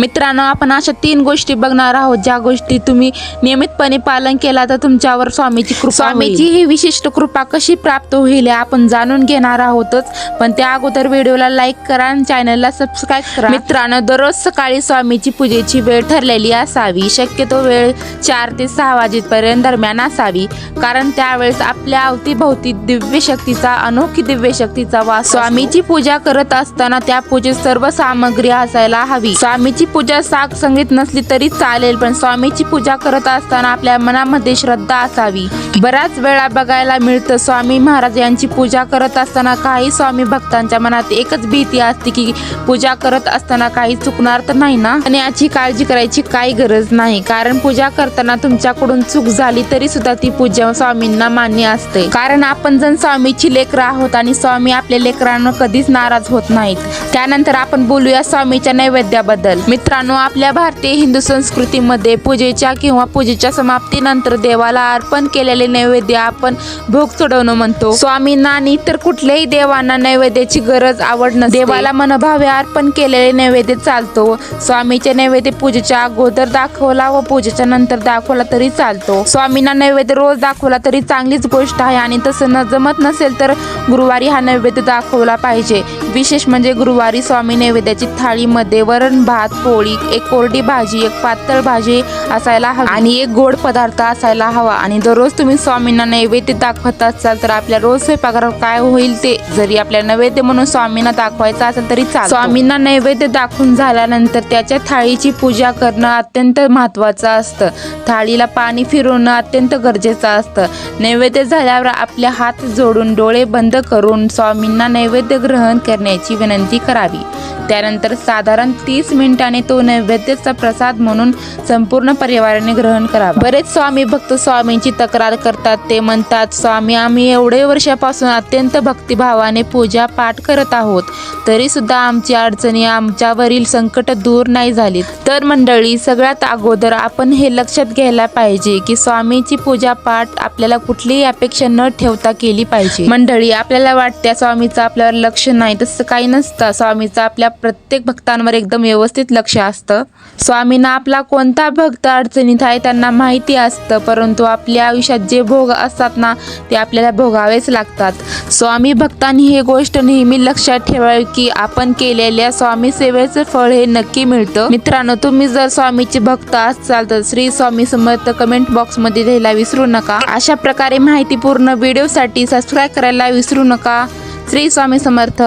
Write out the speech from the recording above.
मित्रांनो आपण अशा तीन गोष्टी बघणार आहोत ज्या गोष्टी तुम्ही नियमितपणे पालन केला तर तुमच्यावर स्वामीची कृपा स्वामीची ही विशिष्ट कृपा कशी प्राप्त होईल आपण जाणून घेणार आहोतच. पण त्या अगोदर व्हिडिओला लाईक करा आणि चॅनलला सबस्क्राईब करा. मित्रांनो दररोज सकाळी स्वामीची पूजेची वेळ ठरलेली असावी. शक्यतो वेळ चार ते सहा वाजेपर्यंत दरम्यान असावी. कारण त्यावेळेस आपल्या अवतीभोवती दिव्य शक्तीचा अनोखी दिव्य शक्तीचा वास स्वामीची पूजा करत असताना त्या पूजेत सर्व सामग्री असायला हवी. स्वामीची पूजा साग संगीत नसली तरी चालेल पण स्वामीची पूजा करत असताना आपल्या मनामध्ये श्रद्धा असावी. बऱ्याच वेळा बघायला मिळतं स्वामी महाराज यांची पूजा करत असताना काही स्वामी भक्तांच्या मनात एकच भीती असते की पूजा करत असताना काही चुकणार तर नाही ना? आणि याची काळजी करायची काही गरज नाही कारण पूजा करताना तुमच्याकडून चूक झाली तरी सुद्धा ती पूजा स्वामींना मान्य असते. कारण आपण जण स्वामीची लेकरं आहोत आणि स्वामी आपल्या लेकरांना कधीच नाराज होत नाहीत. त्यानंतर आपण बोलूया स्वामीच्या नैवेद्याबद्दल. मित्रांनो आपल्या भारतीय हिंदू संस्कृतीमध्ये पूजेच्या किंवा पूजेच्या समाप्तीनंतर देवाला अर्पण केलेले नैवेद्य आपण भोग चढवणं म्हणतो. स्वामींना आणि इतर कुठल्याही देवांना नैवेद्याची गरज आवड नसते. देवाला मनभावे अर्पण केलेले नैवेद्य चालतो. स्वामीचे नैवेद्य पूजेच्या अगोदर दाखवला व पूजेच्या नंतर दाखवला तरी चालतो. स्वामींना नैवेद्य रोज दाखवला तरी चांगलीच गोष्ट आहे आणि तसं न जमत नसेल तर गुरुवारी हा नैवेद्य दाखवला पाहिजे. विशेष म्हणजे गुरुवारी स्वामी नैवेद्याची थाळीमध्ये वरण भात पोळी एक कोरडी भाजी एक पातळ भाजी असायला हवी. आणि एक गोड पदार्थ असायला हवा. आणि दररोज तुम्ही स्वामींना नैवेद्य दाखवत असाल तर आपल्या रोज स्वयंपाकघरात काय होईल ते? जरी आपल्या नैवेद्य म्हणून स्वामींना दाखवायचं असेल तरी चालेल स्वामींना नैवेद्य दाखवून झाल्यानंतर त्याच्या थाळीची पूजा करणं अत्यंत महत्वाचं असतं. थाळीला पाणी फिरवणं अत्यंत गरजेचं असतं. नैवेद्य झाल्यावर आपले हात जोडून डोळे बंद करून स्वामींना नैवेद्य ग्रहण करण्याची विनंती करावी. त्यानंतर साधारण तीस मिनिटांनी तो नैवेद्याचा प्रसाद म्हणून संपूर्ण परिवाराने ग्रहण करावा. बरेच स्वामी भक्त स्वामींची तक्रार करतात. ते म्हणतात स्वामी आम्ही एवढे वर्षापासून अत्यंत भक्तिभावाने पूजा पाठ करत आहोत. तरी सुद्धा आमची अडचणी आमच्यावरील संकट दूर नाही झाली तर मंडळी सगळ्यात अगोदर आपण हे लक्षात घ्यायला पाहिजे की स्वामीची पूजा पाठ आपल्याला कुठलीही अपेक्षा न ठेवता केली पाहिजे. मंडळी आपल्याला वाटत्या स्वामीचं आपल्यावर लक्ष नाही. तसं काही नसतं. स्वामीचं आपल्या प्रत्येक भक्तांवर एकदम व्यवस्थित लक्ष लक्ष असतं. स्वामींना आपला कोणता भक्त अडचणीत आहे त्यांना माहिती असतं परंतु आपल्या आयुष्यात जे भोग असतात ना ते आपल्याला भोगावेच लागतात. स्वामी भक्तांनी हे गोष्ट नेहमी लक्षात ठेवावी की आपण केलेल्या स्वामी सेवेचं फळ हे नक्की मिळतं. मित्रांनो तुम्ही जर स्वामीचे भक्त असाल तर श्री स्वामी समर्थ कमेंट बॉक्समध्ये लिहायला विसरू नका. अशा प्रकारे माहितीपूर्ण व्हिडिओसाठी सबस्क्राईब करायला विसरू नका. श्री स्वामी समर्थ.